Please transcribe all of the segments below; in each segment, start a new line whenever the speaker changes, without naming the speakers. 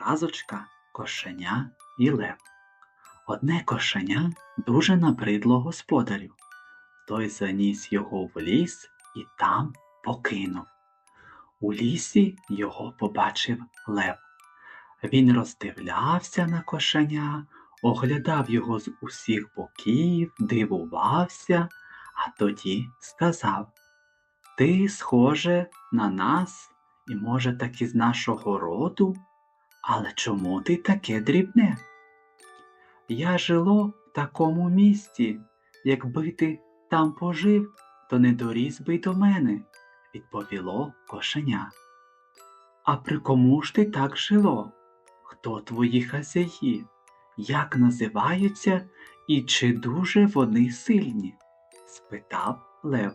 Казочка Кошеня і Лев. Одне кошеня дуже набридло господарю. Той заніс його в ліс і там покинув. У лісі його побачив лев. Він роздивлявся на кошеня, оглядав його з усіх боків, дивувався, а тоді сказав Ти схоже на нас і, може, так із нашого роду, але чому ти таке дрібне? Я жило в такому місті. Якби ти там пожив, то не доріс би й до мене, відповіло кошеня. А при кому ж ти так жило? Хто твої хазяї? Як називаються і чи дуже вони сильні? спитав Лев.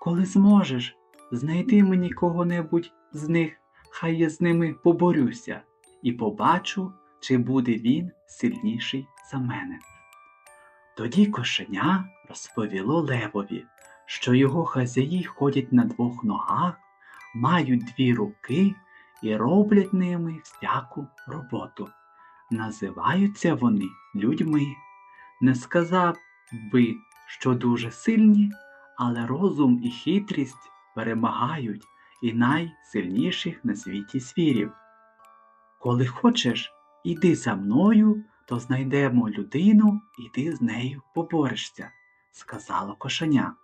Коли зможеш, знайди мені кого-небудь з них, хай я з ними поборюся, і побачу, чи буде він сильніший за мене. Тоді кошеня розповіло левові, що його хазяї ходять на двох ногах, мають дві руки і роблять ними всяку роботу. Називаються вони людьми. Не сказав би, що дуже сильні, але розум і хитрість перемагають і найсильніших на світі звірів. Коли хочеш, іди за мною, то знайдемо людину, і ти з нею поборешся, сказало кошеня.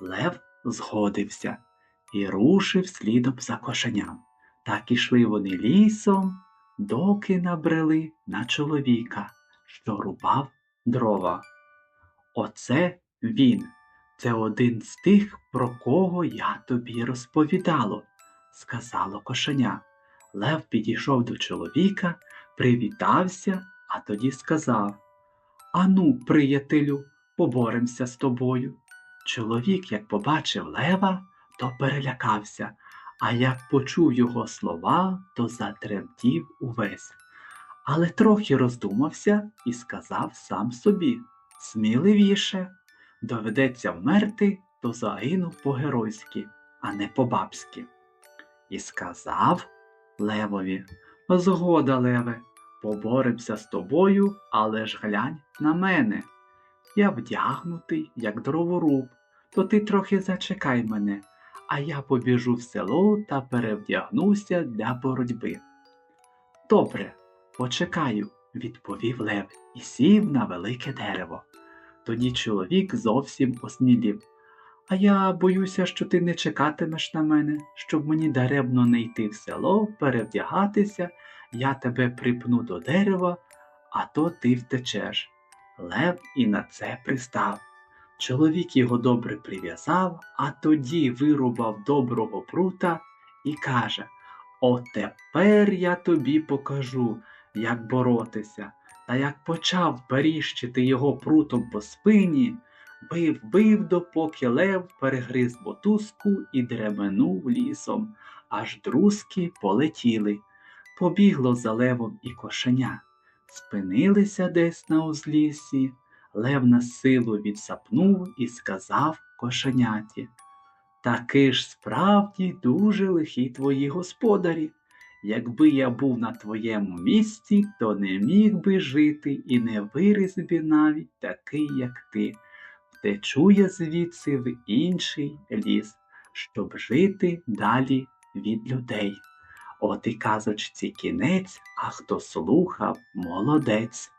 Лев згодився і рушив слідом за кошеням. Так ішли вони лісом, доки набрели на чоловіка, що рубав дрова. Оце він, це один з тих, про кого я тобі розповідало, сказало кошеня. Лев підійшов до чоловіка, привітався, а тоді сказав Ану, приятелю, поборемося з тобою. Чоловік, як побачив лева, то перелякався, а як почув його слова, то затремтів увесь. Але трохи роздумався і сказав сам собі сміливіше, доведеться вмерти, то загину по-геройськи, а не по-бабськи. І сказав Левові Згода, Леве, поборемося з тобою, але ж глянь на мене. Я вдягнутий, як дроворуб, то ти трохи зачекай мене, а я побіжу в село та перевдягнуся для боротьби. Добре, почекаю, відповів Лев і сів на велике дерево. Тоді чоловік зовсім осмілів. А я боюся, що ти не чекатимеш на мене, щоб мені даремно не йти в село, перевдягатися, я тебе припну до дерева, а то ти втечеш. Лев і на це пристав. Чоловік його добре прив'язав, а тоді вирубав доброго прута і каже О тепер я тобі покажу, як боротися. Та як почав періщити його прутом по спині, бив, бив, допоки лев перегриз мотузку і дременув лісом, аж друзки полетіли. Побігло за левом і кошеня. Спинилися десь на узліссі. Лев на силу відсапнув і сказав кошеняті Таки ж справді дуже лихі твої господарі. Якби я був на твоєму місці, то не міг би жити і не виріс би навіть такий, як ти. Втечу я звідси в інший ліс, щоб жити далі від людей. От і казочці кінець, а хто слухав, молодець.